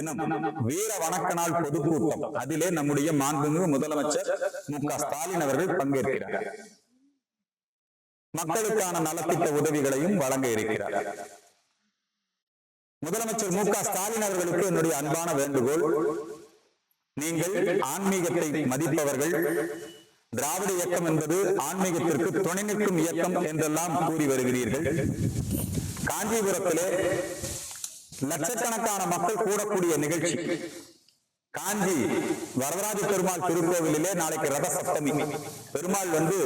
தினம் வீர வணக்க நாள் பொதுக்கூட்டம். அதிலே நம்முடைய மாண்புமிகு முதலமைச்சர் மு க ஸ்டாலின் அவர்கள் பங்கேற்கிறார். மக்களுக்கான நலத்திட்ட உதவிகளையும் வழங்க இருக்கிறார். முதலமைச்சர் மு க ஸ்டாலின் அவர்களுக்கு என்னுடைய அன்பான வேண்டுகோள். நீங்கள் ஆன்மீகத்தை மதிப்பவர்கள். திராவிட இயக்கம் என்பது ஆன்மீகத்திற்கு துணை நிற்கும் இயக்கம் என்றெல்லாம் கூறி வருகிறீர்கள். காஞ்சிபுரத்திலே லட்சக்கணக்கான மக்கள் கூடக்கூடிய நிகழ்ச்சி. காஞ்சி வரதராஜ பெருமாள் திருக்கோவிலிலே நாளைக்கு ரத சப்தமி பெருமாள் வந்து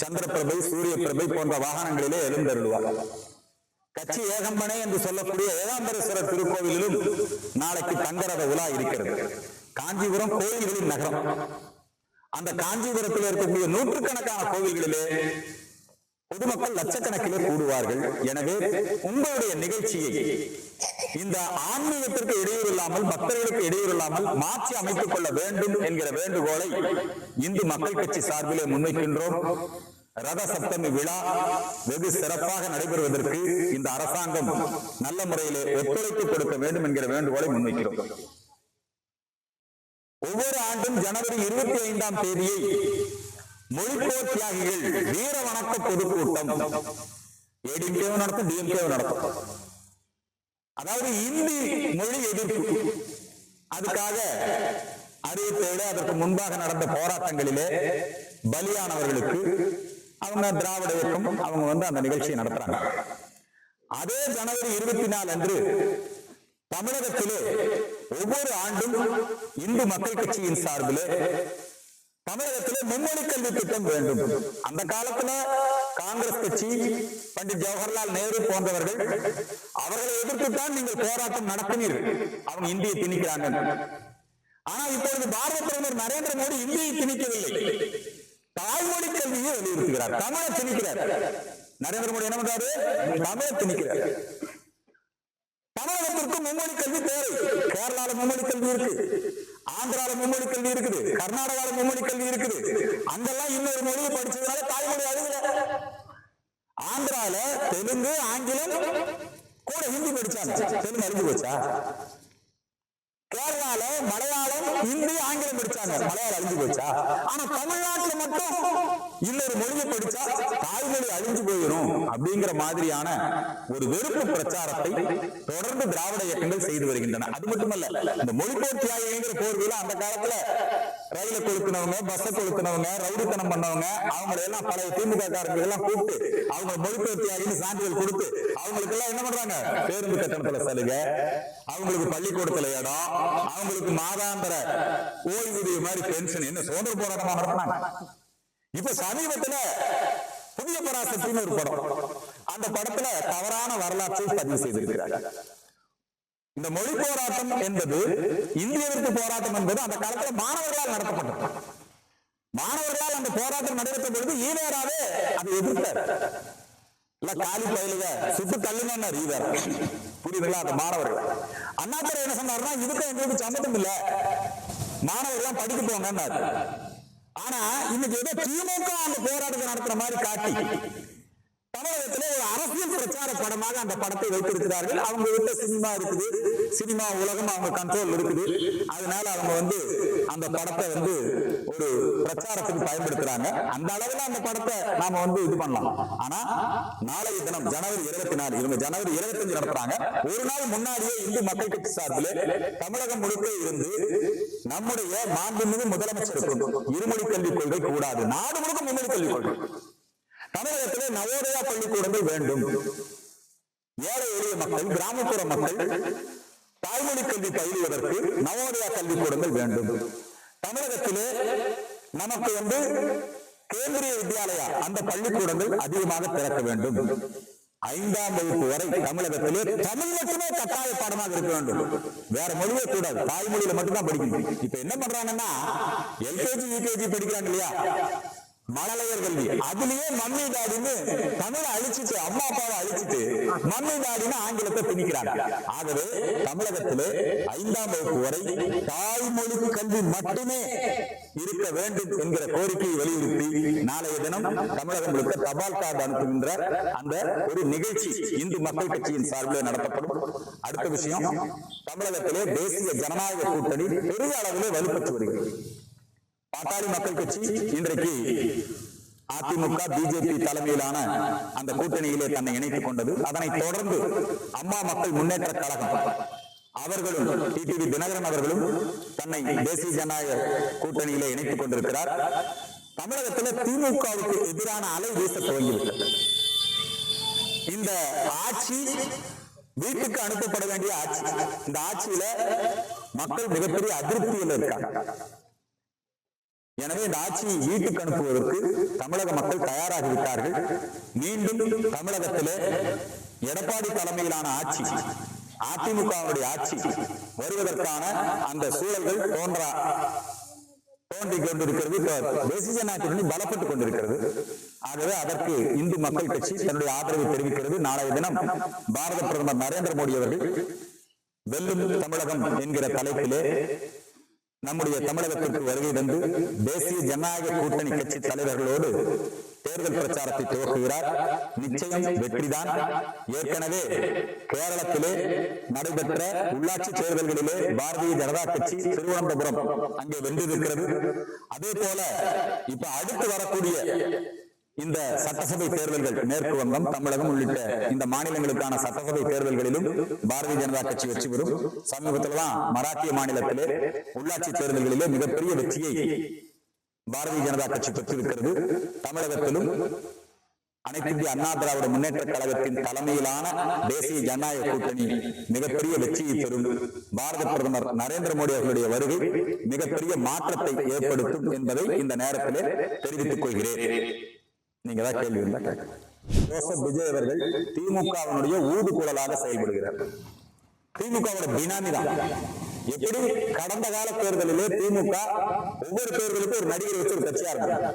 சந்திரபிரபை சூரிய பிரபை போன்ற வாகனங்களிலே எழுந்தருள்வார். கட்சி ஏகம்பனே என்று சொல்லக்கூடிய ஏகாம்பரேஸ்வரர் திருக்கோவிலிலும் நாளைக்கு தங்கரத உலா இருக்கிறது. காஞ்சிபுரம் கோயில்களின் நகரம். அந்த காஞ்சிபுரத்தில் இருக்கக்கூடிய நூற்றுக்கணக்கான கோவில்களிலே பொதுமக்கள் லட்சக்கணக்கிலே கூடுவார்கள். எனவே உங்களுடைய நிகழ்ச்சியை இந்த ஆன்மீகத்திற்கு இடையூறு இல்லாமல் பக்தர்களுக்கு இடையூறு இல்லாமல் மாற்றி அமைத்துக் கொள்ள வேண்டும் என்கிற வேண்டுகோளை இந்து மக்கள் கட்சி சார்பிலே முன்வைக்கின்றோம். ரத சப்தமி விழா வெகு சிறப்பாக நடைபெறுவதற்கு இந்த அரசாங்கம் நல்ல முறையிலே ஒத்துழைப்பு கொடுக்க வேண்டும் என்கிற வேண்டுகோளை முன்வைக்கிறோம். ஒவ்வொரு ஆண்டும் ஜனவரி இருபத்தி ஐந்தாம் தேதியை மொழிப்போர் தியாகிகள் வீர வணக்க பொதுக்கூட்டம் ஏடிஎம்கேவும் நடத்தும் டிஎம்கேவும் நடத்தும். அதாவது இந்தி மொழி எதிர்ப்பு. அதுக்காக அறிவித்தோடு அதற்கு முன்பாக நடந்த போராட்டங்களிலே பலியானவர்களுக்கு அவங்க திராவிட இயக்கம் அவங்க வந்து அந்த நிகழ்ச்சியை நடத்துறாங்க. அதே ஜனவரி இருபத்தி நாலு அன்று தமிழகத்திலே ஒவ்வொரு ஆண்டும் இந்து மக்கள் கட்சியின் சார்பிலே தமிழகத்திலே மும்மொழி கல்வி திட்டம் வேண்டும். அந்த காலத்துல காங்கிரஸ் கட்சி பண்டிட் ஜவஹர்லால் நேரு போன்றவர்கள் அவர்களை எதிர்த்துத்தான் நீங்கள் போராட்டம் நடத்தினீர்கள் அவங்க இந்தியை திணிக்கிறாங்க. ஆனா இப்பொழுது பாரத பிரதமர் நரேந்திர மோடி இந்தியை திணிக்கவில்லை. தாய்மொழி கல்வியை வலியுறுத்துகிறார். தமிழை திணிக்கிறார். நரேந்திர மோடி என்ன பண்றாரு? தமிழை திணிக்கிறார். தமிழகத்திற்கு மும்மொழி கல்வி தேவை. கேரளாவில் மும்மொழி கல்வி இருக்கு. ஆந்திரால மும்மொழி கல்வி இருக்குது கர்நாடகால மும்மொழி கல்வி இருக்குது. அங்கெல்லாம் இன்னொரு மொழியை படிச்சதுனால தாய்மொழி அழுகல ஆந்திரால தெலுங்கு ஆங்கிலம் கூட ஹிந்தி படிச்சாங்க. தெலுங்கு அழிஞ்சு போச்சா? கேரளால மலையாளம் ஹிந்தி ஆங்கிலம் மலையாளம் அழிஞ்சு போச்சா ஆனா தமிழ்நாட்டுல மட்டும் இன்னொரு மொழியை படிச்சா தாய்மொழி அழிஞ்சு போயிடும் அப்படிங்கிற மாதிரியான ஒரு வெறுப்பு பிரச்சாரத்தை தொடர்ந்து திராவிட இயக்கங்கள் செய்து வருகின்றன. அது மட்டுமல்ல இந்த மொழிபோர் தியாகிங்கிற போர்வையில அந்த காலத்துல ரயில கொளுத்தினவங்க பஸ்ஸை கொளுத்தினவங்க ரவுடித்தனம் பண்ணவங்க அவங்களை எல்லாம் பழைய திமுக காரங்க எல்லாம் கூப்பிட்டு அவங்க மொழிபோர் தியாகின்னு சான்றிதழ் கொடுத்து அவங்களுக்கு எல்லாம் என்ன பண்றாங்க? பேருந்து கட்டணத்துல சலுகை அவங்களுக்கு பள்ளிக்கூடத்துல இடம் அவங்களுக்கு மாதாந்திர ஓய்வூதிய மாதிரி பென்ஷன் என்ன சுதந்திர போராட்டமா நடத்தினாங்க இப்ப சமீபத்துல புதிய பராசக்தின்னு ஒரு படம். அந்த படத்துல தவறான வரலாற்றை பதிவு செய்திருக்கிறாங்க. இந்த மொழி போராட்டம் என்பது இந்திய எதிர்ப்பு போராட்டம் என்பது அந்த காலத்துல மாணவர்களால் நடத்தப்பட்டது. மாணவர்களால் அந்த போராட்டம் நடைபெற்ற பொழுது ஈவேராவே அதை எதிர்த்தார். இல்ல காலி பயிலுக சுட்டு தள்ளுங்கன்னார் ஈவேரா புரியுதுங்களா? அந்த மாணவர்கள். அண்ணாத்துறை என்ன சொன்னார்னா இதுக்கும் எங்களுக்கு சம்மதம் இல்ல. மாணவர்கள் படிக்க போங்கன்னாரு. ஆனா இன்னைக்கு ஏதோ திமுக அந்த போராட்டத்தை நடத்துற மாதிரி காட்டி தமிழகத்திலே ஒரு அரசியல் பிரச்சார படமாக அந்த படத்தை வைத்திருக்கிறார்கள். அவங்க கிட்ட சினிமா இருக்குது. சினிமா உலகம் அவங்க கண்ட்ரோல் இருக்குது. அதனால அவங்க வந்து அந்த படத்தை வந்து ஒரு பிரச்சாரத்துக்கு பயன்படுத்துறாங்க. அந்த அளவுல அந்த படத்தை நாம வந்து இது பண்ணலாம். ஆனா நாளைய தினம் ஜனவரி இருபத்தி நாலு இவங்க ஜனவரி இருபத்தி அஞ்சு நடத்துறாங்க. ஒரு நாள் முன்னாடியே இந்து மக்கள் கட்சி சார்பில் தமிழகம் முழுக்க இருந்து நம்முடைய மாண்புமிகு முதலமைச்சருக்கும் இருமொழி கல்விக் கொள்கை கூடாது. நாடு முழுக்க மும்மொழி கல்விக் கொள்கை. தமிழகத்திலே நவோதயா பள்ளிக்கூடங்கள் வேண்டும். ஏழை எளிய மக்கள் கிராமப்புற மக்கள் தாய்மொழி கல்வி பயிலுவதற்கு நவோதயா கல்விக்கூடங்கள் வேண்டும். தமிழகத்திலே நமக்கு வந்து கேந்திரிய வித்யாலயா அந்த பள்ளிக்கூடங்கள் அதிகமாக திறக்க வேண்டும். ஐந்தாம் வகுப்பு வரை தமிழகத்திலே தமிழ் மட்டுமே கட்டாய பாடமாக இருக்க வேண்டும். வேற மொழியே கூடாது. தாய்மொழியில மட்டும்தான் படிக்கணும். இப்ப என்ன பண்றாங்கன்னா எல்கேஜி யூகேஜி படிக்கிறாங்க இல்லையா? மழலையர் கல்வி. அதுலயே மம்மி டாடின்னு தமிழை அழிச்சிட்டு அம்மா அப்பாவை அழிச்சிட்டு மம்மி டாடின்னு ஆங்கிலத்தை திணிக்கிறாங்க. ஆகவே தமிழகத்திலே ஐந்தாம் வகுப்பு வரை தாய்மொழி கல்வி மட்டுமே இருக்க வேண்டும் என்கிற கோரிக்கையை வலியுறுத்தி நாளைய தினம் தமிழகம் முழுக்க தபால் கார்டு அனுப்புகின்ற அந்த ஒரு நிகழ்ச்சி இந்து மக்கள் கட்சியின் சார்பில் நடத்தப்படும். அடுத்த விஷயம் தமிழகத்திலே தேசிய ஜனநாயக கூட்டணி பெரிய அளவிலே வலுப்பெற்று வருகிறது. பாட்டாளி மக்கள் கட்சி இன்றைக்கு அதிமுக பிஜேபி தலைமையிலான அந்த கூட்டணியிலே தன்னை இணைத்துக் கொண்டது. அதனைத் தொடர்ந்து அம்மா மக்கள் முன்னேற்ற கழகம் அவர்களும் டிடிவி தினகரன் அவர்களும் தன்னை தேசிய ஜனநாயக கூட்டணியிலே இணைத்துக் கொண்டிருக்கிறார். தமிழகத்தில் திமுகவுக்கு எதிரான அலை வீச துவங்கிவிட்டது. இந்த ஆட்சி வீட்டுக்கு அனுப்பப்பட வேண்டிய ஆட்சி. இந்த ஆட்சியில மக்கள் மிகப்பெரிய அதிருப்தியில் இருக்காங்க. எனவே இந்த ஆட்சியை வீட்டுக்கு அனுப்புவதற்கு தமிழக மக்கள் தயாராகிவிட்டார்கள். மீண்டும் தமிழகத்திலே எடப்பாடி தலைமையிலான ஆட்சி அதிமுகவுடைய ஆட்சி வருவதற்கான அந்த சூழல்கள் தோன்றா தோன்றி கொண்டிருக்கிறது. பலப்பட்டுக் கொண்டிருக்கிறது. ஆகவே அதற்கு இந்து மக்கள் கட்சி தன்னுடைய ஆதரவை தெரிவிக்கிறது. நாளைய தினம் பாரத பிரதமர் நரேந்திர மோடி அவர்கள் வெல்லும் தமிழகம் என்கிற தலைப்பிலே நம்முடைய தமிழகத்திற்கு வருகை தந்து தேசிய ஜனநாயக கூட்டணி கட்சி தலைவர்களோடு தேர்தல் பிரச்சாரத்தை துவக்குகிறார். நிச்சயம் வெற்றிதான். ஏற்கனவே கேரளத்திலே நடைபெற்ற உள்ளாட்சி தேர்தல்களிலே பாரதிய ஜனதா கட்சி திருவனந்தபுரம் அங்கே வென்றிருக்கிறது. அதே போல இப்ப அடுத்து வரக்கூடிய இந்த சட்டசபை தேர்தல்கள் மேற்கு வங்கம் தமிழகம் உள்ளிட்ட இந்த மாநிலங்களுக்கான சட்டசபை தேர்தல்களிலும் பாரதிய ஜனதா கட்சி வெற்றி பெறும். சமீபத்தில் தான் மராட்டிய மாநிலத்திலே உள்ளாட்சி தேர்தல்களிலே மிகப்பெரிய வெற்றியை பாரதிய ஜனதா கட்சி பெற்றிருக்கிறது. தமிழகத்திலும் அனைத்து இந்திய அண்ணா திராவிட முன்னேற்ற கழகத்தின் தலைமையிலான தேசிய ஜனநாயக கூட்டணி மிகப்பெரிய வெற்றியை பெறும். பாரத பிரதமர் நரேந்திர மோடி அவர்களுடைய வருகை மிகப்பெரிய மாற்றத்தை ஏற்படுத்தும் என்பதை இந்த நேரத்திலே தெரிவித்துக் கொள்கிறேன். நீங்க தான் கேள்வி இருந்தா கேட்கலாம் ஜோசப் விஜய் அவர்கள் திமுகவினுடைய ஊதுகுழலாக செயல்படுகிறார். திமுகவோட பினாமி தான். எப்படி? கடந்த கால தேர்தலிலே திமுக ஒவ்வொரு தேர்தலுக்கும் ஒரு நடிகர் வச்சு ஒரு கட்சியா இருந்தாங்க.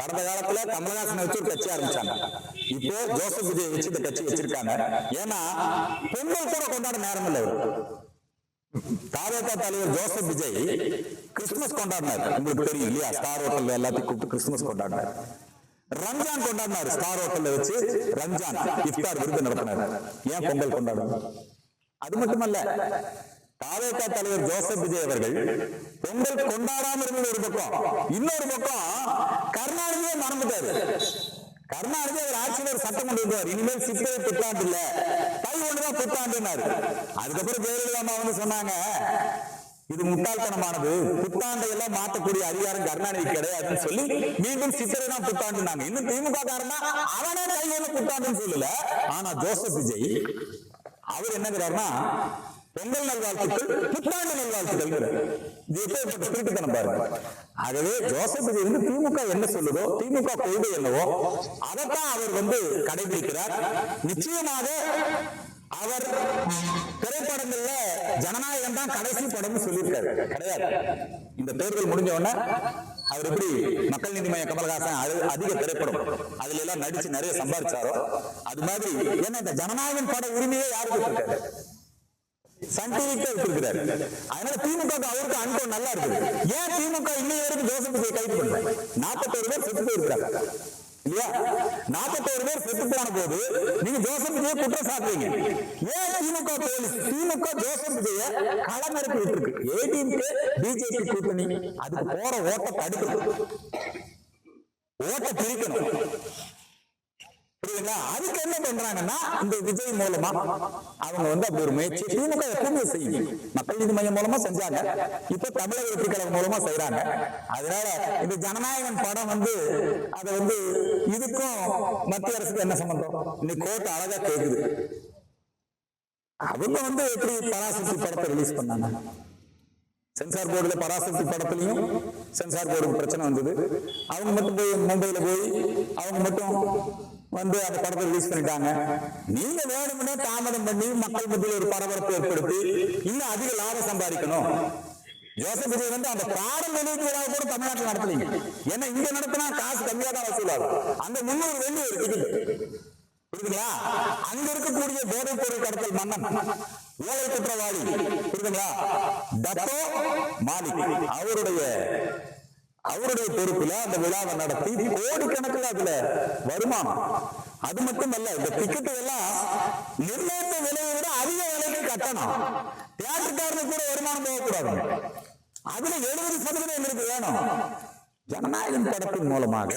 கடந்த காலத்துல கமலஹாசனை வச்சு ஒரு கட்சி ஆரம்பிச்சாங்க. இப்போ ஜோசப் விஜய் வச்சு இந்த கட்சி வச்சிருக்காங்க. ஏன்னா பொங்கல் கூட கொண்டாட நேரம் இல்லை அவரு. தாவேகா தலைவர் ஜோசப் விஜய் கிறிஸ்துமஸ் கொண்டாடினார். உங்களுக்கு தெரியும் இல்லையா? ஸ்டார் ஹோட்டல்ல எல்லாத்தையும் கூப்பிட்டு கிறிஸ்துமஸ் கொண்டாடினார். ரம்ஜான் கொண்டாடினார். ஸ்டார் ஹோட்டல்ல வச்சு ரம்ஜான் இஃப்தார் விருது நடத்தினார். ஏன் பொங்கல் கொண்டாடணும்? அது மட்டுமல்ல தாவேகா தலைவர் ஜோசப் விஜய் அவர்கள் பொங்கல் கொண்டாடாம இருந்தது ஒரு பக்கம். இன்னொரு பக்கம் கருணாநிதியை மறந்துட்டாரு. கருணாநிதி அவர் ஆட்சியில் ஒரு சட்டம் கொண்டு வந்தார். இனிமேல் சித்திரை புத்தாண்டு இல்ல. தை ஒண்ணுதான் புத்தாண்டுனாரு அதுக்கப்புறம் ஜெயலலிதா அம்மா வந்து சொன்னாங்க இது முட்டாள்தனமானது. புத்தாண்டை எல்லாம் மாற்றக்கூடிய அதிகாரம் கருணாநிதி கிடையாதுன்னு சொல்லி மீண்டும் சித்திரை தான் புத்தாண்டுனாங்க. இன்னும் திமுக காரனா? அவனே தை புத்தாண்டுன்னு சொல்லல. ஆனா ஜோசப் விஜய் அவர் என்னங்கிறாருன்னா பொங்கல் நல்வாழ்த்துக்கள் புத்தாண்டு நல்வாழ்த்துக்கள் எப்பேற்பட்ட திருட்டுத்தனம் பாருங்க. ஆகவே ஜோசப் வந்து திமுக என்ன சொல்லுதோ திமுக கொள்கை என்னவோ அதைத்தான் அவர் வந்து கடைபிடிக்கிறார். நிச்சயமாக அவர் திரைப்படங்கள்ல ஜனநாயகம் தான் கடைசி படம்னு சொல்லியிருக்காரு. கிடையாது. இந்த தேர்தல் முடிஞ்ச உடனே அவர் எப்படி மக்கள் நீதி மைய கமல்ஹாசன் அது- அதிக திரைப்படம். அதுல எல்லாம் நடிச்சு நிறைய சம்பாதிச்சாரோ அது மாதிரி ஏன்னா இந்த ஜனநாயகம் பட உரிமையே யாருக்கு இருக்காரு சன் டிவிக்கு இருக்கிறாரு அதனால திமுக அவருக்கு அனுபவம் நல்லா இருக்குது. ஏன் திமுக இன்னைய வரைக்கும் ஜோசப் கைது பண்ணல? நாற்பத்தோரு பேர் செத்து போயிருக்காங்க இல்லையா நாற்பத்தோரு பேர் செத்து போன போது நீங்க ஜோசப் விஜய் குற்றம் சாட்டுறீங்க? ஏன் திமுக போலீஸ் திமுக ஜோசப் விஜய களமிறக்கி விட்டுருக்கு? ஏடிஎம்கே பிஜேபி கூட்டணி அதுக்கு போற ஓட்ட தடுக்கணும். ஓட்ட பிரிக்கணும். புரியுதுங்களா அதுக்கு என்ன பண்றாங்கன்னா இந்த விஜய் மூலமா அவங்க வந்து அப்படி ஒரு முயற்சி திமுக எப்பவுமே செய்யும் மக்கள் நீதி மையம் மூலமா செஞ்சாங்க. இப்ப தமிழக வெற்றிக்கழகம் மூலமா செய்யறாங்க அதனால இந்த ஜனநாயகன் படம் வந்து அதை வந்து இதுக்கும் மத்திய அரசுக்கு என்ன சம்பந்தம்? இன்னைக்கு கோர்ட் அழகா கேக்குது. அவங்க வந்து எப்படி பராசக்தி படத்தை ரிலீஸ் பண்ணாங்க? சென்சார் போர்டுல பராசக்தி படத்துலையும் சென்சார் போர்டுக்கு பிரச்சனை வந்தது. அவங்க மட்டும் போய் மும்பையில போய் அவங்க மட்டும் வந்து அந்த படத்தை ரிலீஸ் பண்ணிட்டாங்க. நீங்க வேணும்னே தாமதம் பண்ணி மக்கள் மத்தியில் ஒரு பரபரப்பு ஏற்படுத்தி இன்னும் அதிக லாபம் சம்பாதிக்கணும். ஜோசப் விஜய் வந்து அந்த பாடல் வெளியீட்டு விழாவை கூட தமிழ்நாட்டில் நடத்தலீங்க. ஏன்னா இங்க நடத்தினா காசு கம்மியா தான் வசூலாகும். அந்த முன்னூறு வெள்ளி ஒரு டிக்கெட் புரியுதுங்களா? அங்க இருக்கக்கூடிய போதைப் பொருள் கடத்தல் மன்னன் ஊழல் குற்றவாளி புரியுதுங்களா? டத்தோ மாலிக் அவருடைய அவருடைய பொறுப்புல அந்த விழாவை நடத்தி கோடிக்கணக்கில் அதுல வருமானம். அது மட்டுமல்ல இந்த டிக்கெட் எல்லாம் நிர்ணயித்த விலையை விட அதிக விலைக்கு கட்டணும். தியேட்டருக்காரனுக்கு கூட வருமானம் போகக்கூடாது. அதுல எழுபது சதவீதம் எங்களுக்கு வேணும். ஜனநாயகம் படத்தின் மூலமாக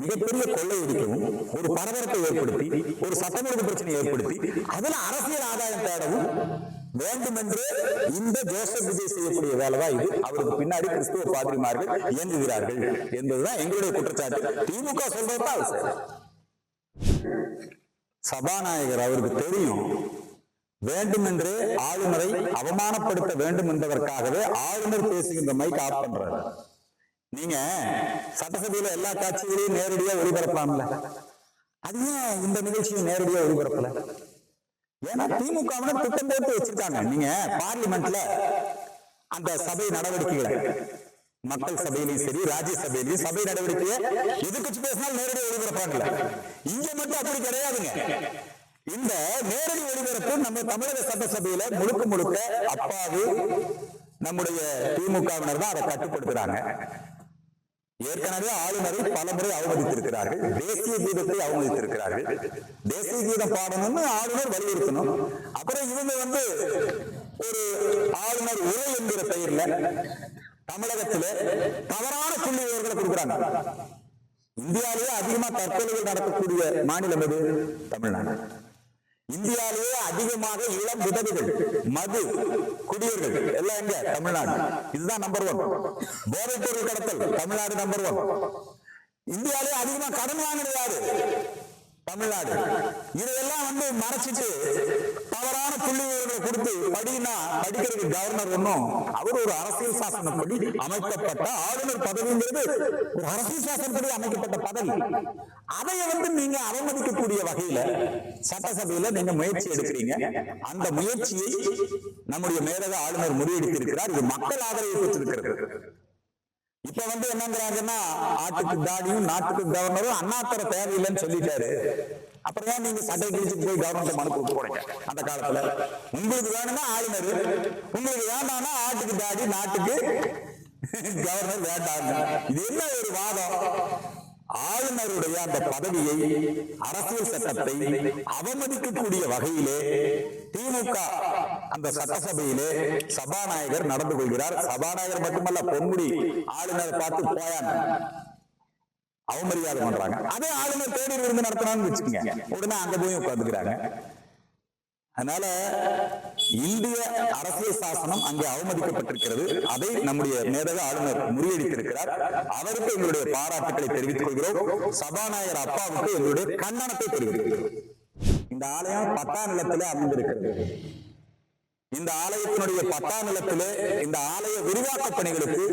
மிகப்பெரிய கொள்ளையடிக்கவும் ஒரு பரபரப்பை ஏற்படுத்தி ஒரு சட்டமன்ற பிரச்சனையை ஏற்படுத்தி அதுல அரசியல் ஆதாயம் தேடவும் வேண்டும் என்று இந்த ஜோசப் விஜய் செய்யக்கூடிய வேலைதான் இது. அவருக்கு பின்னாடி கிறிஸ்துவ பாதிரிமார்கள் இயங்குகிறார்கள் என்பதுதான் எங்களுடைய குற்றச்சாட்டு. திமுக சொல்றதுதான் சபாநாயகர் அவருக்கு தெரியும். வேண்டுமென்றே ஆளுநரை அவமானப்படுத்த வேண்டும் என்பதற்காகவே ஆளுநர் பேசுகின்ற மைக் ஆஃப் பண்றாரு. நீங்க சட்டசபையில எல்லா காட்சிகளையும் நேரடியா ஒளிபரப்பலாம்ல. அது ஏன் இந்த நிகழ்ச்சியை நேரடியா ஒளிபரப்பல? ஏன்னா திமுக திட்டம் போட்டு வச்சிருக்காங்க. நீங்க பார்லிமெண்ட்ல அந்த சபை நடவடிக்கைகள். மக்கள் சபையிலையும் சரி ராஜ்யசபையிலையும் சபை நடவடிக்கையை எதிர்கட்சி பேசினால் நேரடி ஒளிபரப்பாங்கல்ல இங்க மட்டும் அப்படி கிடையாதுங்க. இந்த நேரடி ஒளிபரப்பு நம்ம தமிழக சட்டசபையில முழுக்க முழுக்க அப்பாவு நம்முடைய திமுகவினர் தான் அதை கட்டுப்படுத்துறாங்க. ஏற்கனவே ஆளுநரை பலமுறை அவமதித்திருக்கிறார்கள். தேசிய கீதத்தை அவமதித்திருக்கிறார்கள். தேசிய கீதம் பாடணும்னு ஆளுநர் வலியுறுத்தணும். அப்புறம் இவங்க வந்து ஒரு ஆளுநர் உரை என்கிற பெயர்ல தமிழகத்தில தவறான புள்ளி விவரங்களை கொடுக்குறாங்க. இந்தியாவிலேயே அதிகமா தற்கொலைகள் நடக்கக்கூடிய மாநிலம் எது? தமிழ்நாடு. இந்தியாவிலேயே அதிகமாக இளம் விதவைகள் மது குடியர்கள் எல்லாம் எங்க தமிழ்நாடு. இதுதான் நம்பர் ஒன் போதைப் பொருள் கடத்தல் தமிழ்நாடு நம்பர் ஒன் இந்தியாவிலேயே அதிகமா கடன் வாங்கினது யாரு? தமிழ்நாடு. இதையெல்லாம் வந்து மறைச்சிட்டு தவறான புள்ளி விவரங்களை கொடுத்து படினா படிக்கிறதுக்கு கவர்னர் ஒன்றும் அவர் ஒரு அரசியல் சாசனப்படி அமைக்கப்பட்ட ஆளுநர் பதவிங்கிறது ஒரு அரசியல் சாசனப்படி அமைக்கப்பட்ட பதவி. அதை வந்து நீங்க அவமதிக்கக்கூடிய வகையில சட்டசபையில நீங்க முயற்சி எடுக்கிறீங்க. அந்த முயற்சியை நம்முடைய மேலக ஆளுநர் முறியடித்திருக்கிறார். இது மக்கள் ஆதரவை பெற்றிருக்கிறது. இப்ப வந்து என்னங்கிறாங்கன்னா ஆட்டுக்கு தாடியும் நாட்டுக்கு கவர்னரும் அண்ணாத்தர தேவையில்லைன்னு சொல்லிட்டாரு. அப்புறம் ஏன் நீங்க சட்டை கிழிச்சுட்டு போய் கவர்மெண்ட் மனு கொடுத்து போறீங்க அந்த காலத்துல? உங்களுக்கு வேணும்னா ஆளுநர் உங்களுக்கு வேண்டாம்னா ஆட்டுக்கு தாடி நாட்டுக்கு கவர்னர் வேண்டாம் இது என்ன ஒரு வாதம்? ஆளுநருடைய அந்த பதவியை அரசியல் சட்டத்தை அவமதிக்கக்கூடிய வகையிலே திமுக அந்த சட்டசபையிலே சபாநாயகர் நடந்து கொள்கிறார். சபாநாயகர் மட்டுமல்ல பொன்முடி ஆளுநரை பார்த்து போயான். அவமரியாதை பண்றாங்க. அதே ஆளுநர் தேடி விருந்து நடத்தினான்னு வச்சுக்கோங்க. உடனே அங்க போய் உட்காந்துக்கிறாங்க அதனால இந்திய அரசியல் சாசனம் அங்கே அவமதிக்கப்பட்டிருக்கிறது. அதை நம்முடைய மேதக ஆளுநர் முறியடித்திருக்கிறார். அவருக்கு எங்களுடைய பாராட்டுக்களை தெரிவித்துக் கொள்கிறோம். சபாநாயகர் அப்பாவுக்கு எங்களுடைய கண்டனத்தை தெரிவித்துக் இந்த ஆலயம் பத்தா நிலத்திலே அமைந்திருக்கிறது. இந்த ஆலயத்தினுடைய பத்தாம் நிலத்திலே இந்த ஆலய விரிவாக்க பணிகளுக்கு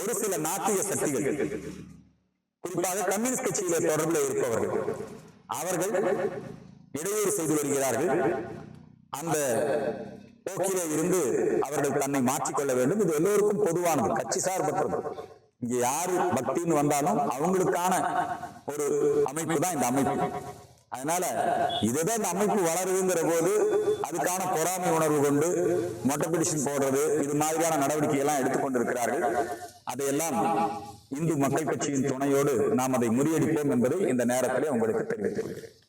ஒரு சில நாட்டிய சக்திகள். குறிப்பாக கம்யூனிஸ்ட் கட்சியிலே தொடர்பில் இருப்பவர்கள். அவர்கள் இடையூறு செய்து வருகிறார்கள். அந்த போக்கிலே இருந்து அவர்கள் தன்னை மாற்றிக்கொள்ள வேண்டும். இது எல்லோருக்கும் பொதுவானது கட்சி சார்பற்றது. இங்க யாரு பக்தின்னு வந்தாலும் அவங்களுக்கான ஒரு அமைப்பு தான் இந்த அமைப்பு. அதனால இதுதான் இந்த அமைப்பு வளருதுங்கிற போது அதுக்கான பொறாமை உணர்வு கொண்டு மொட்டை பிடிஷன் போடுறது இது மாதிரியான நடவடிக்கை எல்லாம் எடுத்துக்கொண்டிருக்கிறார்கள் அதையெல்லாம் இந்து மக்கள் கட்சியின் துணையோடு நாம் அதை முறியடிப்போம் என்பதை இந்த நேரத்திலே உங்களுக்கு தெரிவித்துள்ளேன்